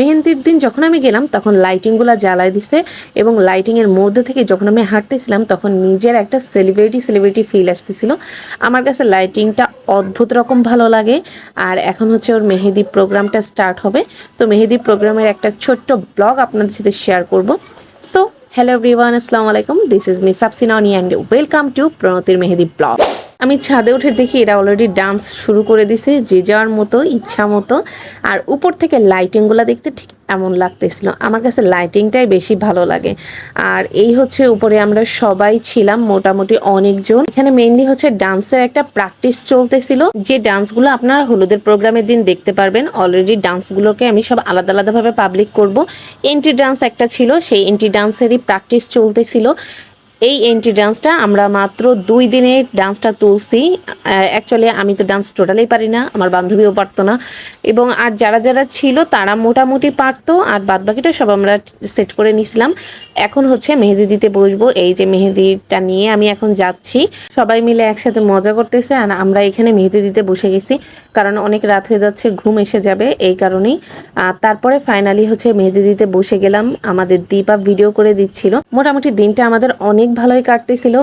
মেহেন্দির দিন যখন আমি গেলাম, তখন লাইটিংগুলো জ্বালাই দিছে এবং লাইটিংয়ের মধ্যে থেকে যখন আমি হাঁটতেছিলাম, তখন নিজের একটা সেলিব্রিটি সেলিব্রিটি ফিল আসতেছিল। আমার কাছে লাইটিংটা অদ্ভুত রকম ভালো লাগে। আর এখন হচ্ছে ওর মেহেদি প্রোগ্রামটা স্টার্ট হবে। তো মেহেদি প্রোগ্রামের একটা ছোট্ট ব্লগ আপনাদের সাথে শেয়ার করব। সো হ্যালো এভরিওয়ান আসসালামু আলাইকুম। দিস ইজ মি সাবসিননি অ্যান্ড ওয়েলকাম টু প্রণতির মেহেদি ব্লগ আমি ছাদে উঠে দেখি এরা অলরেডি ডান্স শুরু করে দিছে, যে যাওয়ার মতো, ইচ্ছা মতো। আর উপর থেকে লাইটিংগুলো দেখতে ঠিক এমন লাগতেছিল। আমার কাছে লাইটিংটাই বেশি ভালো লাগে। আর এই হচ্ছে উপরে আমরা সবাই ছিলাম, মোটামুটি অনেকজন। এখানে মেইনলি হচ্ছে ডান্সের একটা প্র্যাকটিস চলতেছিল। যে ডান্সগুলো আপনারা হলুদের প্রোগ্রামের দিন দেখতে পারবেন অলরেডি ডান্সগুলোকে আমি সব আলাদা আলাদাভাবে পাবলিক করব। এন্ট্রি ডান্স একটা ছিল, সেই এন্ট্রি ডান্সেরই প্র্যাকটিস চলতেছিল। এই এন্ট্রি ডান্সটা আমরা মাত্র দুই দিনে ডান্সটা তুলছি। অ্যাকচুয়ালি আমি তো ডান্স টোটালি পারি না, আমার বান্ধবীও পারতো না। এবং আর যারা যারা ছিল তারা মোটামুটি পারতো, আর বাদ বাকিটা সব আমরা সেট করে নিছিলাম। এখন হচ্ছে মেহেদি দিতে বসবো, এই যে মেহেদিটা নিয়ে আমি এখন যাচ্ছি। সবাই মিলে একসাথে মজা করতেছে, আর আমরা এখানে মেহেদি দিতে বসে গেছি, কারণ অনেক রাত হয়ে যাচ্ছে, ঘুম এসে যাবে এই কারণেই। আর তারপরে ফাইনালি হচ্ছে মেহেদি দিতে বসে গেলাম, আমাদের দীপা ভিডিও করে দিচ্ছিল। মোটামুটি দিনটা আমাদের অনেক ভালোই কাটতেছিল।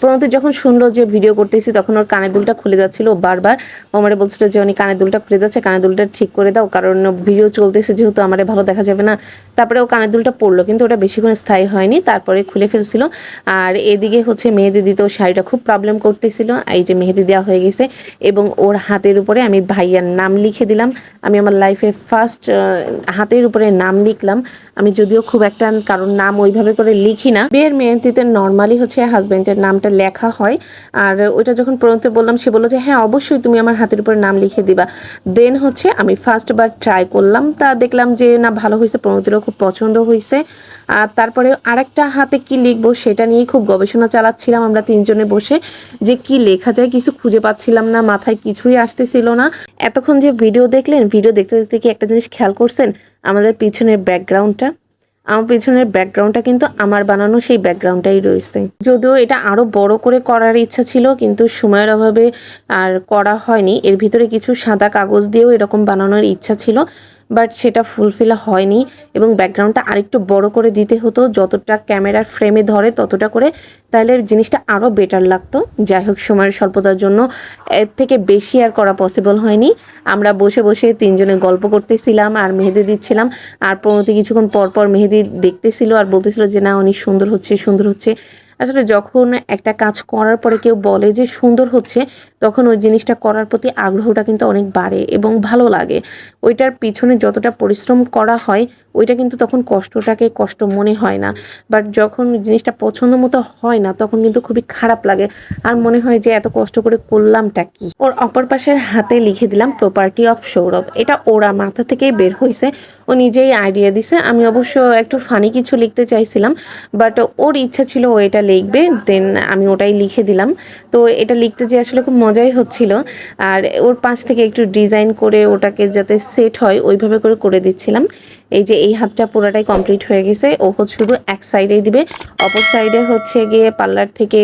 প্রণতি যখন শুনলো যে ভিডিও করতেছি, তখন ওর কানের দুলটা খুলে যাচ্ছিল। বারবার ও আমারে বলছিল যে, উনি কানের দুলটা খুলে যাচ্ছে, কানের দুলটা ঠিক করে দাও, কারণ ভিডিও চলতেছে, যেহেতু আমারে ভালো দেখা যাবে না। তারপরে ও কানের দুলটা পড়ল, কিন্তু ওটা বেশিক্ষণ স্থায়ী হয়নি, তারপরে খুলে ফেলছিল। আর এদিকে হচ্ছে মেহেদি দিতে ও শাড়িটা খুব প্রবলেম করতেছিল, এই যে মেহেদি দেওয়া হয়ে গেছে, এবং ওর হাতের উপরে আমি ভাইয়ার নাম লিখে দিলাম। আমি আমার লাইফে ফার্স্ট হাতের উপরে নাম লিখলাম। আমি যদিও খুব একটা কারণ নাম ওইভাবে করে লিখি না। বিয়ের মেহেদিতে নর্মালি হচ্ছে হাজব্যান্ডের নামটা লেখা হয়। আর ওইটা যখন প্রণতে বললাম, সে বলল যে হ্যাঁ অবশ্যই তুমি আমার হাতের উপরে নাম লিখে দিবা। দেন হচ্ছে আমি ফার্স্ট বার ট্রাই করলাম। তা দেখলাম যে, না, ভালো হয়েছে প্রণতিরও খুব পছন্দ হয়েছে। আর তারপরে আরেকটা হাতে কি লিখব সেটা নিয়ে খুব গবেষণা চালাচ্ছিলাম আমরা তিনজনে বসে, যে কি লেখা যায় কিছু খুঁজে পাচ্ছিলাম না, মাথায় কিছুই আসতেছিল না। এতক্ষণ যে ভিডিও দেখলেন ভিডিও দেখতে দেখতে কি একটা জিনিস খেয়াল করছেন? আমাদের পিছনের ব্যাকগ্রাউন্ডটা আমার পিছনের ব্যাকগ্রাউন্ডটা কিন্তু আমার বানানো সেই ব্যাকগ্রাউন্ডটাই রয়েছে। যদিও এটা আরও বড় করে করার ইচ্ছা ছিল, কিন্তু সময়ের অভাবে আর করা হয়নি। এর ভিতরে কিছু সাদা কাগজ দিয়েও এরকম বানানোর ইচ্ছা ছিল। বাট সেটা ফুলফিল হয়নি এবং ব্যাকগ্রাউন্ডটা আরেকটু বড় করে দিতে হতো, যতটা ক্যামেরার ফ্রেমে ধরে ততটা করে, তাহলে জিনিসটা আরও বেটার লাগতো। যাই হোক, সময়ের স্বল্পতার জন্য এর থেকে বেশি আর করা পসিবল হয়নি। আমরা বসে বসে তিনজনে গল্প করতেছিলাম আর মেহেদি দিচ্ছিলাম, আর প্রণতি কিছুক্ষণ পর পর মেহেদি দেখতেছিল আর বলতেছিল যে, না অনেক সুন্দর হচ্ছে সুন্দর হচ্ছে। আসলে যখন একটা কাজ করার পরে কেউ বলে যে সুন্দর হচ্ছে, তখন ওই জিনিসটা করার প্রতি আগ্রহটা কিন্তু অনেক বাড়ে এবং ভালো লাগে। ওইটার পিছনে যতটা পরিশ্রম করা হয়, ওইটা কিন্তু তখন কষ্টটাকে কষ্ট মনে হয় না। বাট যখন জিনিসটা পছন্দ মতো হয় না, তখন কিন্তু খুবই খারাপ লাগে। আর মনে হয় যে এত কষ্ট করে করলামটা কি? ওর অপর পাশের হাতে লিখে দিলাম প্রপার্টি অফ সৌরভ এটা ওরা মাথা থেকেই বের হয়েছে ও নিজেই আইডিয়া দিছে। আমি অবশ্য একটু ফানি কিছু লিখতে চাইছিলাম বাট ওর ইচ্ছা ছিল ও এটা লিখবে দেন আমি ওটাই লিখে দিলাম। তো এটা লিখতে যে আসলে খুব মজাই হচ্ছিল। আর ওর পাশ থেকে একটু ডিজাইন করে ওটাকে যাতে সেট হয়, ওইভাবে করে করে দিচ্ছিলাম। এই যে এই হাতটা পুরোটাই কমপ্লিট হয়ে গেছে। ও হচ্ছে শুধু এক সাইডেই দিবে, অপর সাইডে হচ্ছে গিয়ে পার্লার থেকে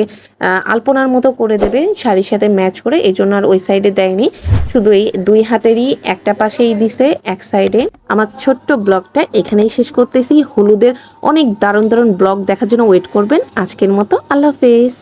আলপনার মতো করে দেবে, শাড়ির সাথে ম্যাচ করে, এই জন্য আর ওই সাইডে দেয়নি। শুধু এই দুই হাতেরই একটা পাশেই দিছে, এক সাইডে। আমার ছোট্ট ব্লগটা এখানেই শেষ করতেছি। হলুদের অনেক দারুণ দারুণ ব্লগ দেখার জন্য ওয়েট করবেন। আজকের মতো আল্লাহ হাফেজ।